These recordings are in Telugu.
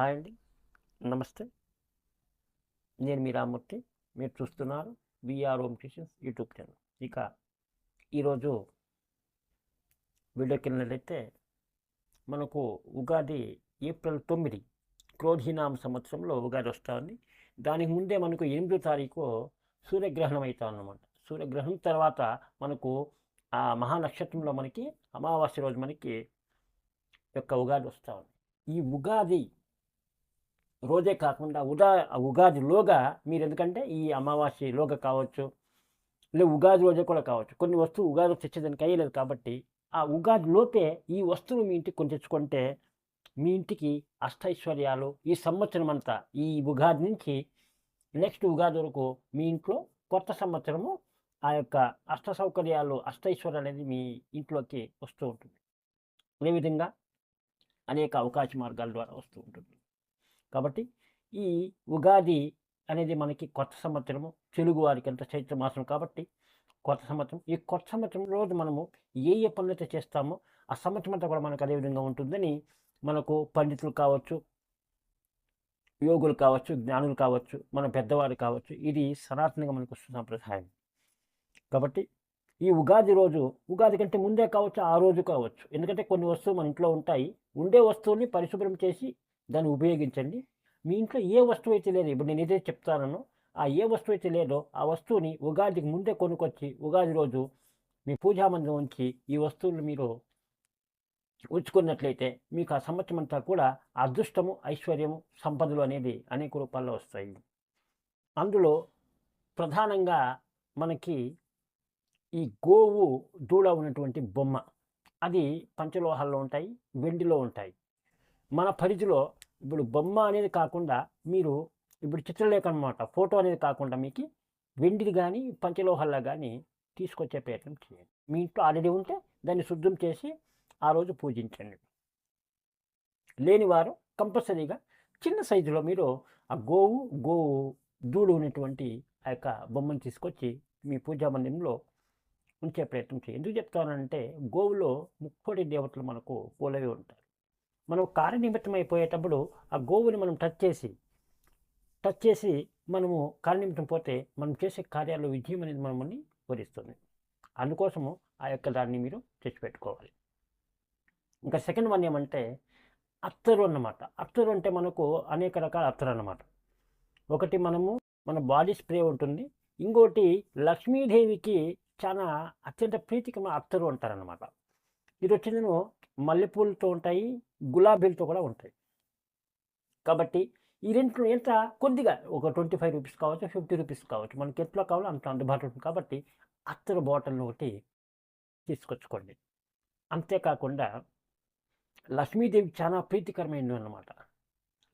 హాయ్ అండి. నమస్తే. నేను మీ రామ్మూర్తి. మీరు చూస్తున్నారు VR home kitchens YouTube channel. ఇక ఈరోజు వీడియోకి వెళ్ళినట్లయితే మనకు ఉగాది ఏప్రిల్ తొమ్మిది క్రోధినామ సంవత్సరంలో ఉగాది వస్తూ ఉంది. దానికి ముందే మనకు ఎనిమిదో తారీఖు సూర్యగ్రహణం అవుతా అన్నమాట సూర్యగ్రహణం తర్వాత మనకు ఆ మహానక్షత్రంలో మనకి అమావాస్య రోజు మనకి యొక్క ఉగాది వస్తూ ఉంది. ఈ ఉగాది రోజే కాకుండా ఉదా ఉగాదిలోగా మీరు ఎందుకంటే ఈ అమావాస్యలోగా కావచ్చు లేదా ఉగాది రోజే కూడా కావచ్చు. కొన్ని వస్తువులు ఉగాది తెచ్చేదానికి అయ్యలేదు కాబట్టి ఆ ఉగాది లోపే ఈ వస్తువులు మీ ఇంటికి కొని తెచ్చుకుంటే మీ ఇంటికి అష్టైశ్వర్యాలు ఈ సంవత్సరం అంతా ఈ ఉగాది నుంచి నెక్స్ట్ ఉగాది వరకు మీ ఇంట్లో కొత్త సంవత్సరము ఆ యొక్క అష్ట సౌకర్యాలు అష్టైశ్వర్యాలు అనేది మీ ఇంట్లోకి వస్తూ ఉంటుంది. అదేవిధంగా అనేక అవకాశ మార్గాల ద్వారా వస్తూ ఉంటుంది. కాబట్టి ఈ ఉగాది అనేది మనకి కొత్త సంవత్సరము తెలుగు వారికి అంత చైత్ర మాసం కాబట్టి కొత్త సంవత్సరం. ఈ కొత్త సంవత్సరం రోజు మనము ఏ ఏ పనులైతే చేస్తామో ఆ సంవత్సరం అంతా కూడా మనకు అదే విధంగా ఉంటుందని మనకు పండితులు కావచ్చు యోగులు కావచ్చు జ్ఞానులు కావచ్చు మన పెద్దవారు కావచ్చు ఇది సనాతనంగా మనకు వస్తున్న సంప్రదాయం. కాబట్టి ఈ ఉగాది రోజు ఉగాది కంటే ముందే కావచ్చు ఆ రోజు కావచ్చు. ఎందుకంటే కొన్ని వస్తువులు మన ఇంట్లో ఉంటాయి. ఉండే వస్తువుని పరిశుభ్రం చేసి దాన్ని ఉపయోగించండి. మీ ఇంట్లో ఏ వస్తువు అయితే లేదు ఇప్పుడు నేను ఏదైతే చెప్తానో ఆ ఏ వస్తువు అయితే లేదో ఆ వస్తువుని ఉగాదికి ముందే కొనుక్కొచ్చి ఉగాది రోజు మీ పూజా మందిరం ఉంచి ఈ వస్తువులు మీరు ఉంచుకున్నట్లయితే మీకు ఆ సంవత్సరం అంతా కూడా అదృష్టము ఐశ్వర్యము సంపదలు అనేది అనేక రూపాల్లో వస్తాయి. అందులో ప్రధానంగా మనకి ఈ గోవు దూడ ఉన్నటువంటి బొమ్మ అది పంచలోహాల్లో ఉంటాయి వెండిలో ఉంటాయి. మన పరిధిలో ఇప్పుడు బొమ్మ అనేది కాకుండా మీరు ఇప్పుడు చిత్రలేఖ అనమాట ఫోటో అనేది కాకుండా మీకు వెండిది కానీ పంచలోహాల్లో కానీ తీసుకొచ్చే ప్రయత్నం చేయండి. మీ ఇంట్లో ఆల్రెడీ ఉంటే దాన్ని శుద్ధం చేసి ఆ రోజు పూజించండి. లేనివారు కంపల్సరీగా చిన్న సైజులో మీరు ఆ గోవు గోవు దూడు ఉన్నటువంటి ఆ యొక్క బొమ్మను తీసుకొచ్చి మీ పూజా మందిరంలో ఉంచే ప్రయత్నం చేయండి. ఎందుకు చెప్తానంటే గోవులో ముక్కోటి దేవతలు మనకు పూలవి ఉంటారు. మనం కార్యనిమిత్తం అయిపోయేటప్పుడు ఆ గోవుని మనం టచ్ చేసి టచ్ చేసి మనము కార్యనిమిత్తం పోతే మనం చేసే కార్యాల్లో విజయం అనేది మనల్ని వరిస్తుంది. అందుకోసము ఆ యొక్క దాన్ని మీరు తెచ్చిపెట్టుకోవాలి. ఇంకా సెకండ్ వన్ ఏమంటే అత్తరు అన్నమాట. అత్తరు అంటే మనకు అనేక రకాల అత్తరు అన్నమాట. ఒకటి మనము మన బాడీ స్ప్రే ఉంటుంది. ఇంకోటి లక్ష్మీదేవికి చాలా అత్యంత ప్రీతికమైన అత్తరు అంటారనమాట ఇది వచ్చింది మల్లెపూలతో ఉంటాయి గులాబీలతో కూడా ఉంటాయి. కాబట్టి ఈ రెంట్లో ఎంత కొద్దిగా ఒక ట్వంటీ ఫైవ్ రూపీస్ కావచ్చు ఫిఫ్టీ రూపీస్ కావచ్చు మనకి ఎట్లా కావాలో అంత అందుబాటులో ఉంటుంది. కాబట్టి అత్తరు బాటిల్ ఒకటి తీసుకొచ్చుకోండి. అంతేకాకుండా లక్ష్మీదేవి చాలా ప్రీతికరమైనవి అన్నమాట.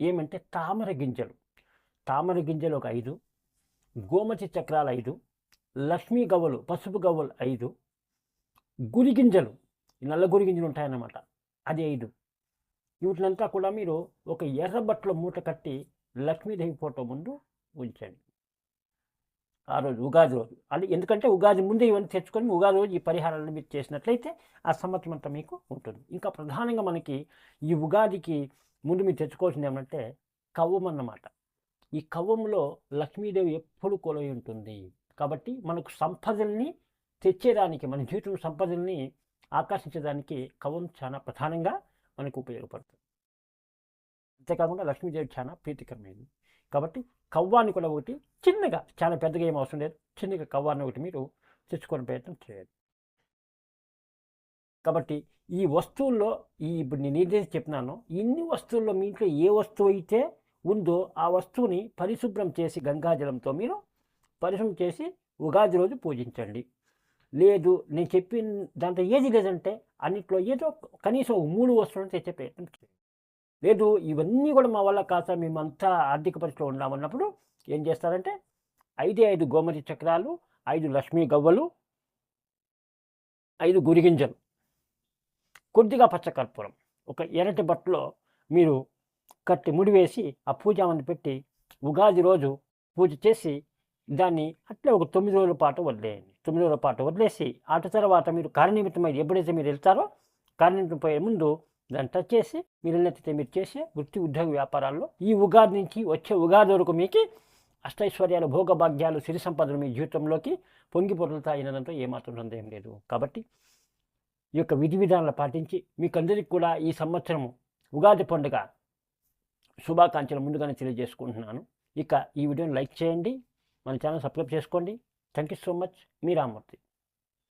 ఏమంటే తామర గింజలు. తామర గింజలు ఒక ఐదు గోమతి చక్రాలు ఐదు లక్ష్మీ గవ్వలు పసుపు గవ్వలు ఐదు గురి గింజలు నల్ల గురి గింజలు ఉంటాయన్నమాట. అది ఐదు. వీటినంతా కూడా మీరు ఒక ఎర్రబట్టలో మూట కట్టి లక్ష్మీదేవి ఫోటో ముందు ఉంచండి. ఆ రోజు ఉగాది రోజు. అది ఎందుకంటే ఉగాది ముందే ఇవన్నీ తెచ్చుకొని ఉగాది రోజు ఈ పరిహారాలను మీరు చేసినట్లయితే ఆ సంవత్సరం అంతా మీకు ఉంటుంది. ఇంకా ప్రధానంగా మనకి ఈ ఉగాదికి ముందు మీరు తెచ్చుకోవాల్సింది ఏమంటే కవ్వం అన్నమాట. ఈ కవ్వంలో లక్ష్మీదేవి ఎప్పుడు కొలవి ఉంటుంది. కాబట్టి మనకు సంపదల్ని తెచ్చేదానికి మన జీవితం సంపదల్ని ఆకర్షించడానికి కవ్వం చాలా ప్రధానంగా మనకు ఉపయోగపడుతుంది అంతేకాకుండా లక్ష్మీదేవి చాలా ప్రీతికరమైనది. కాబట్టి కవ్వాన్ని కూడా ఒకటి చిన్నగా చాలా పెద్దగా ఏం అవసరం లేదు. చిన్నగా కవ్వాన్ని ఒకటి మీరు తెచ్చుకునే ప్రయత్నం చేయాలి కాబట్టి ఈ వస్తువుల్లో ఈ ఇప్పుడు నేను ఏదైతే చెప్పినానో ఇన్ని వస్తువుల్లో మీ ఇంట్లో ఏ వస్తువు అయితే ఉందో ఆ వస్తువుని పరిశుభ్రం చేసి గంగాజలంతో మీరు పరిశుభ్రం చేసి ఉగాది రోజు పూజించండి. లేదు నేను చెప్పిన దాంట్లో ఏది లేదంటే అన్నిట్లో ఏదో కనీసం ఒక మూడు వస్తువులను తెచ్చే ప్రయత్నం చేయండి. లేదు ఇవన్నీ కూడా మా వల్ల కాస్త మేమంతా ఆర్థిక పరిస్థితిలో ఉన్నామన్నప్పుడు ఏం చేస్తారంటే ఐదే ఐదు గోమతి చక్రాలు ఐదు లక్ష్మీ గవ్వలు ఐదు గురిగింజలు కొద్దిగా పచ్చకర్పూరం. ఒక ఎర్రటి బట్టలో మీరు కట్టి ముడివేసి ఆ పూజ పెట్టి ఉగాది రోజు పూజ చేసి దాన్ని అట్లే ఒక తొమ్మిది రోజుల పాటు వదిలేయండి. తొమ్మిదవ పాట పాటు వదిలేసి అటు తర్వాత మీరు కార్యనిమిత్తమై ఎప్పుడైతే మీరు వెళ్తారో కార్యనిమిత్తం పోయే ముందు దాన్ని టచ్ చేసి మీరు వెళ్ళినట్టయితే మీరు చేసే వృత్తి ఉద్యోగ వ్యాపారాల్లో ఈ ఉగాది నుంచి వచ్చే ఉగాది వరకు మీకు అష్టైశ్వర్యాలు భోగభాగ్యాలు సిరి సంపదలు మీ జీవితంలోకి పొంగి పొరులుతాయినదంతో ఏమాత్రం సందేహం లేదు. కాబట్టి ఈ యొక్క విధి విధానాలు పాటించి మీకందరికీ కూడా ఈ సంవత్సరము ఉగాది పండుగ శుభాకాంక్షలు ముందుగానే తెలియజేసుకుంటున్నాను. ఇక ఈ వీడియోని లైక్ చేయండి మన ఛానల్ సబ్స్క్రైబ్ చేసుకోండి. Thank you so much. Me Ramurthy.